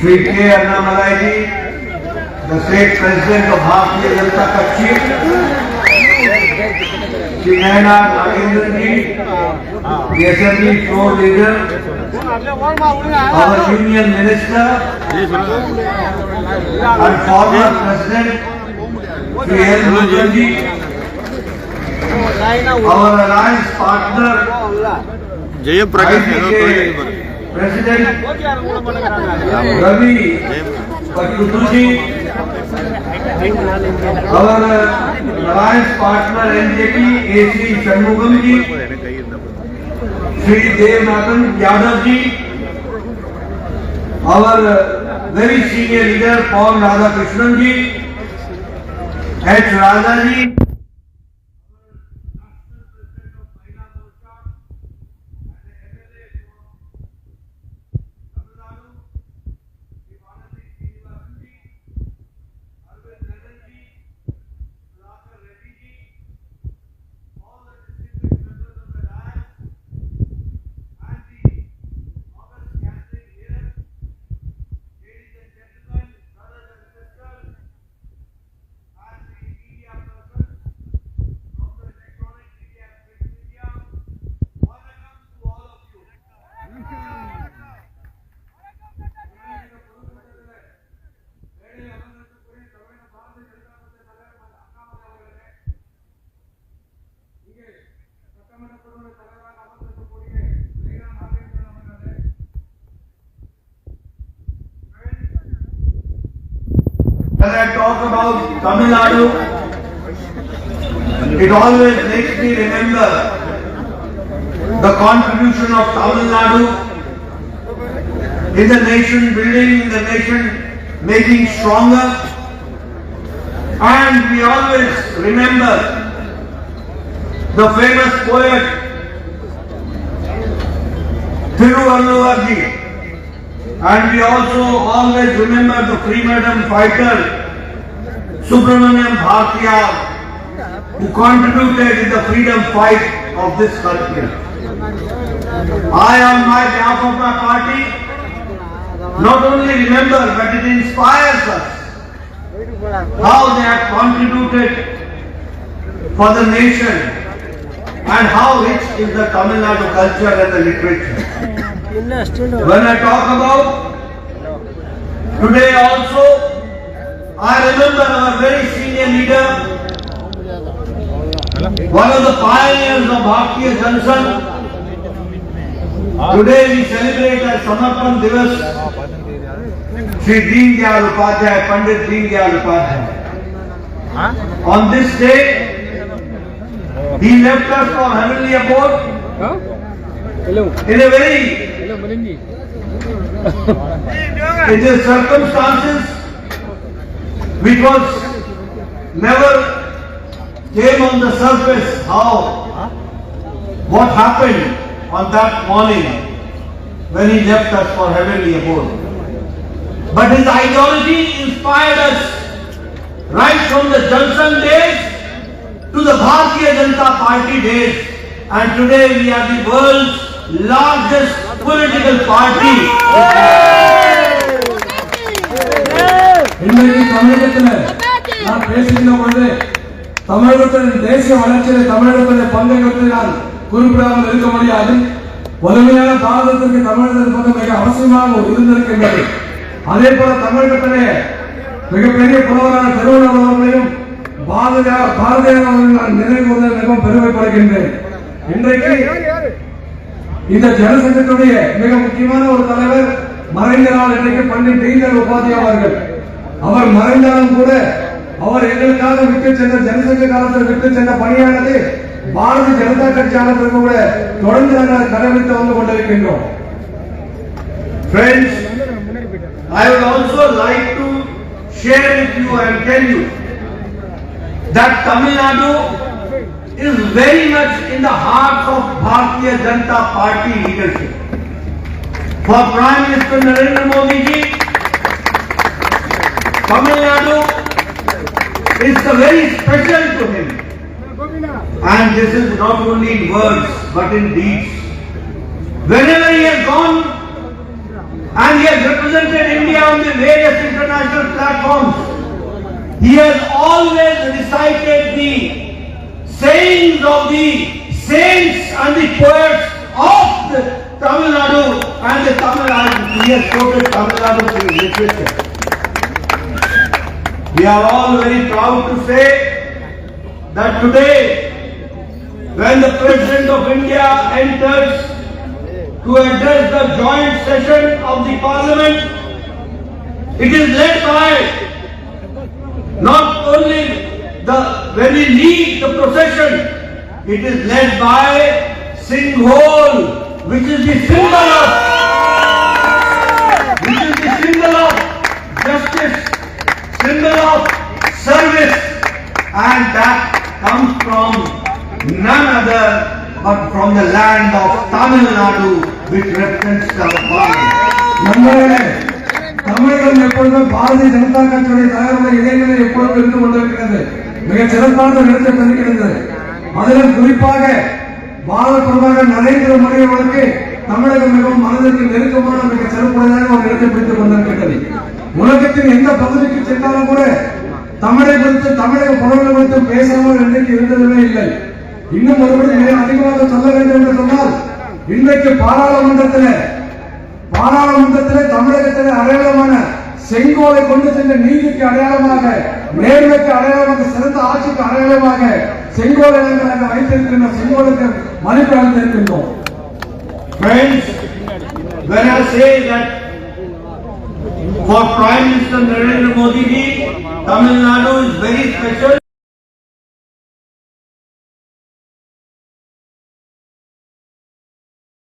Shri K Annamalai ji the state president of Bharatiya Janata पक्षी Shri Naina Nagendran ji the assembly floor leader, our union minister, and former president, P. L. Mukerji, our alliance partner, Jayam Prakash president Ravi ji और alliance partner NJP A Shri Shanmugam ji Shri Devanathan Yadav ji और very senior leader Pawan Radhakrishnan ji H Raja ji When I talk about Tamil Nadu, it always makes me remember the contribution of Tamil Nadu in the nation building, in the nation making stronger. And we always remember the famous poet Thiruvalluvarji. And we also always remember the freedom fighter Subramaniam Bhartiya who contributed in the freedom fight of this country. I on my behalf of my party not only remember but it inspires us how they have contributed for the nation and how rich is the Tamil Nadu culture and the literature. When I talk about today also, I remember our very senior leader, one of the pioneers of Bharatiya Jansan. Today we celebrate as Samarpan Divas, Sri Deen Dayal Upadhyay, Pandit Deen Dayal Upadhyay. On this day, he left us for heavenly abode in a very in the circumstances which was never came on the surface how what happened on that morning when he left us for heavenly abode. But his ideology inspired us right from the Johnson days to the Bharatiya Janata Party days and today we are the world's largest political party. இன்னைக்கு தமிழகத்துல நான் பேசுகின்ற பொழுது தமிழகத்தின் தேசிய வளர்ச்சியில் தமிழகத்தின் பங்கை பற்றி நான் குறிப்பிடாமல் இருக்க முடியாது. வலிமையான பாரதத்திற்கு தமிழகத்தின் பங்கு மிக அவசியமாக இருந்திருக்கின்றது. அதே போல தமிழகத்திலே மிகப்பெரிய புலவரான திருவள்ளுவர் அவர்களையும் பாரதியார் பாரதியார் அவர்கள் நான் நினைவு மிகவும் பெருமைப்படுகின்றேன். இன்றைக்கு இந்த ஜனசங்கத்துடைய மிக முக்கியமான ஒரு தலைவர் மறைந்த நாள் இன்றைக்கு பண்டிட் தீன்தயாள் உபாத்யா அவர்கள். அவர் மறைந்தாலும் கூட அவர் எங்களுக்காக விட்டு சென்ற ஜனசங்க காலத்தில் விட்டு சென்ற பணியானது பாரதிய ஜனதா கட்சியாளர்கள் கூட தொடர்ந்து நாங்கள் கடைபிடித்து வந்து கொண்டிருக்கின்றோம். Friends, I would also like to share with you and tell you that Tamil Nadu is very much in the heart of Bharatiya Janata Party leadership. For Prime Minister Narendra Modi ji, Tamil Nadu is very special to him. And this is not only in words but in deeds. Whenever he has gone, And he has represented India on the various international platforms. He has always recited the sayings of the saints and the poets of the Tamil Nadu and the Tamil Nadu. He quoted Tamil Nadu literature. We are all very proud to say that today, when the President of India enters to address the joint session of the Parliament, it is led by not only the, when we lead the procession, it is led by Singhol, which is the symbol of, which is the symbol of justice, symbol of service, and that comes from none other but from the land of Tamil Nadu, which represents the Parliament. நண்பர்களே தமிழகம் எப்பொழுதும் பாரதிய ஜனதா கட்சியுடைய தலைவர்கள் இடைநிலை எப்பொழுதும் இருந்து கொண்டிருக்கிறது மிக சிறப்பான நிலத்தை பெறுகிறது அதிலும் குறிப்பாக பால பிரதமர் நரேந்திர மோடி அவர்களுக்கு தமிழகம் மிகவும் மனதிற்கு நெருக்கமான மிக சிறப்புடையதாக ஒரு இடத்தை பிடித்துக் கொண்டிருக்கின்றது. உலகத்தின் எந்த பகுதிக்கு சென்றாலும் கூட தமிழை குறித்து தமிழக புலவர்கள் குறித்து பேசாமல் இன்றைக்கு இருந்ததுமே இல்லை. இன்னும் ஒருபடி மிக அதிகமாக சொல்ல வேண்டும் என்று சொன்னால் இன்றைக்கு பாராளுமன்றத்தில் பாராளுமன்றத்தில் தமிழகத்திலே அடையாளமான செங்கோலை கொண்டு சென்ற நீதிக்கு அடையாளமாக நேர்மைக்கு அடையாளமாக சிறந்த ஆட்சிக்கு அடையாளமாக செங்கோலை நாங்கள் அங்கே வைத்திருக்கின்ற செங்கோலுக்கு மதிப்பு அளித்திருக்கின்றோம் Friends, when I say that for Prime Minister Narendra Modi ji, Tamil Nadu is very special,